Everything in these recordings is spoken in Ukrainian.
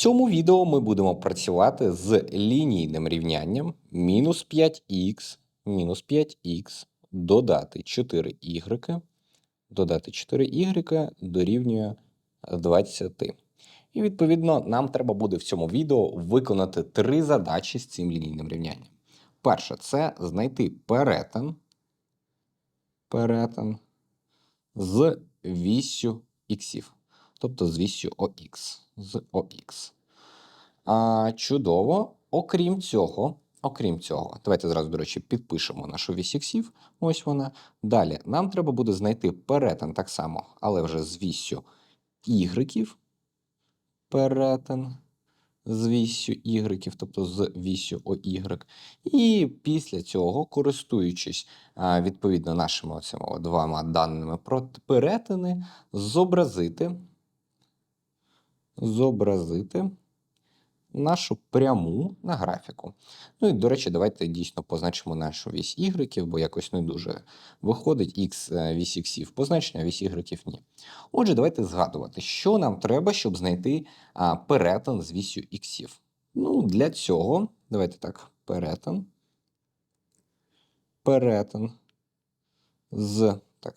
цьому відео ми будемо працювати з лінійним рівнянням мінус 5х, мінус 5х додати 4y, додати 4y дорівнює 20. І відповідно нам треба буде в цьому відео виконати три задачі з цим лінійним рівнянням. Перше це знайти перетин, перетин з вісю іксів, тобто з вісю ОХ. З ОХ. А, чудово. Окрім цього, окрім цього, давайте зразу, до речі, підпишемо нашу вісь іксів. Ось вона. Далі нам треба буде знайти перетин так само, але вже з вісю ігреків. Перетин з вісю ігреків, тобто з вісю ОY. І після цього, користуючись відповідно нашими оцими двома даними про перетини, зобразити, зобразити нашу пряму на графіку. Ну і, до речі, давайте дійсно позначимо нашу вісь ігреків, бо якось не дуже виходить x е, вісь іксів позначення, а вісь ігреків ні. Отже, давайте згадувати, що нам треба, щоб знайти перетин з вісю іксів. Ну, для цього, давайте так, перетин. Перетин з. Так,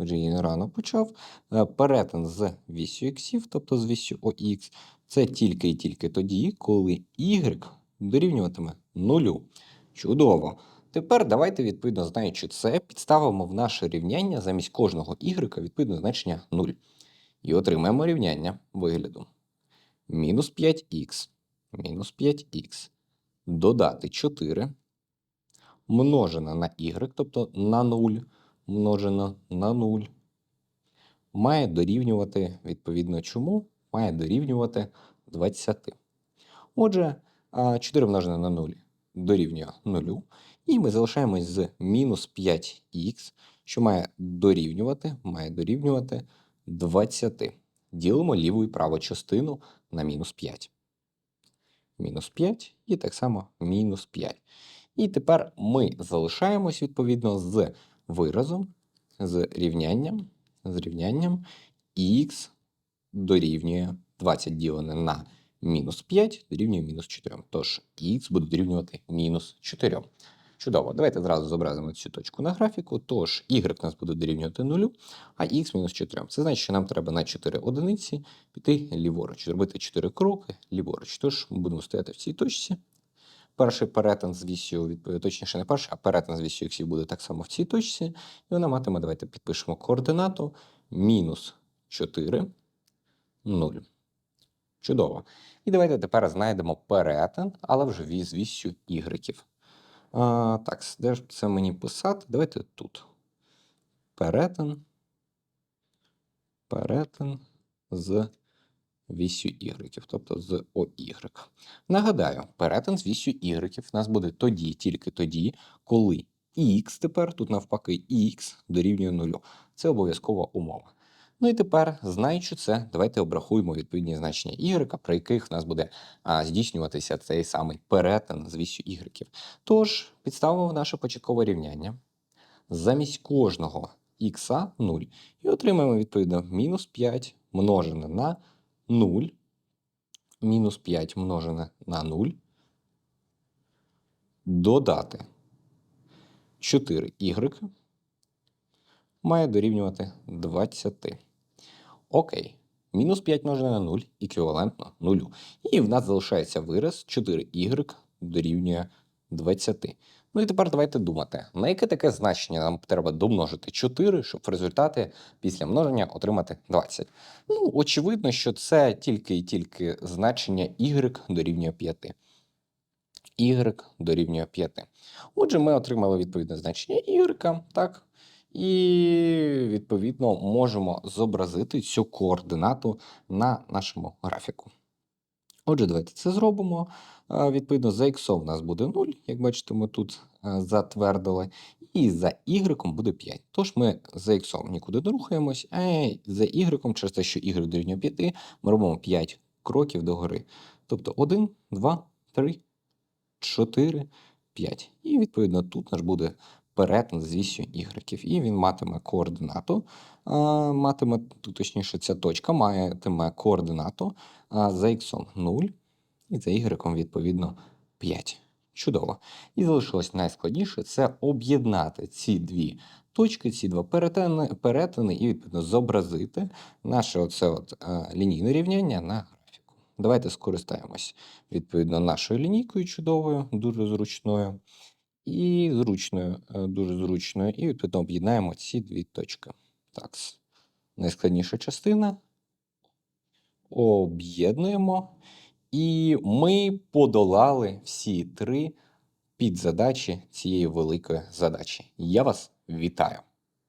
Джині рано почав. Е, Перетин з вісю іксів, тобто з вісю ОХ, це тільки і тільки тоді, коли y дорівнюватиме нулю. Чудово. Тепер давайте, відповідно, знаючи це, підставимо в наше рівняння замість кожного y відповідно значення 0. І отримаємо рівняння вигляду. Мінус 5х, мінус 5х додати 4 множено на y, тобто на 0, множено на 0, має дорівнювати, відповідно, чому? Має дорівнювати 20. Отже, 4 множене на 0 дорівнює 0. І ми залишаємось з мінус 5х, що має дорівнювати, має дорівнювати 20. Ділимо ліву і праву частину на мінус 5. Мінус 5 і так само мінус 5. І тепер ми залишаємось відповідно з виразом, з рівнянням, з рівнянням х дорівнює 20 ділене на мінус 5 дорівнює мінус 4. Тож х буде дорівнювати мінус 4. Чудово, давайте зразу зобразимо цю точку на графіку. Тож y у нас буде дорівнювати 0, а х мінус 4. Це значить, що нам треба на 4 одиниці піти ліворуч, зробити 4 кроки ліворуч. Тож ми будемо стояти в цій точці. Перший перетин з вісю, відповідно, точніше не перший, а перетин з вісю х буде так само в цій точці. І вона матиме, давайте підпишемо координату мінус 4, 0. Чудово. І давайте тепер знайдемо перетин, але вже з вісю ігреків. Так, де ж це мені писати? Давайте тут. Перетин. Перетин з вісю ігреків, тобто з ОY. Нагадаю, перетин з вісю ігреків в нас буде тоді, тільки тоді, коли х тепер, тут навпаки, х дорівнює нулю. Це обов'язкова умова. Ну і тепер, знаючи це, давайте обрахуємо відповідні значення y, при яких в нас буде а, здійснюватися цей самий перетин з вісю y. Тож, підставимо наше початкове рівняння. Замість кожного х 0 і отримаємо відповідно мінус 5 множене на 0, мінус 5 множене на 0, додати 4y має дорівнювати 20. Окей. Мінус 5 множене на 0 еквівалентно 0. І в нас залишається вираз 4y дорівнює 20. Ну і тепер давайте думати, на яке таке значення нам треба домножити 4, щоб в результаті після множення отримати 20. Ну, очевидно, що це тільки і тільки значення y дорівнює 5. y дорівнює 5. Отже, ми отримали відповідне значення y, так? І, відповідно, можемо зобразити цю координату на нашому графіку. Отже, давайте це зробимо. Е, Відповідно, за х у нас буде 0, як бачите, ми тут е, затвердили, і за y буде 5. Тож ми за х нікуди не рухаємось, а за y, через те, що y дорівнює 5, ми робимо 5 кроків догори. Тобто 1, 2, 3, 4, 5. І відповідно тут наш буде перетин з y. І він матиме координату, матиме, точніше, ця точка матиме координату за х 0 і за y, відповідно, 5. Чудово. І залишилось найскладніше це об'єднати ці дві точки, ці два перетини, перетини і відповідно зобразити наше оце от, е, лінійне рівняння на графіку. Давайте скористаємось відповідно нашою лінійкою чудовою, дуже зручною, і зручною, е, дуже зручною, і відповідно об'єднаємо ці дві точки. Так, найскладніша частина. Об'єднуємо. І ми подолали всі три підзадачі цієї великої задачі. Я вас вітаю!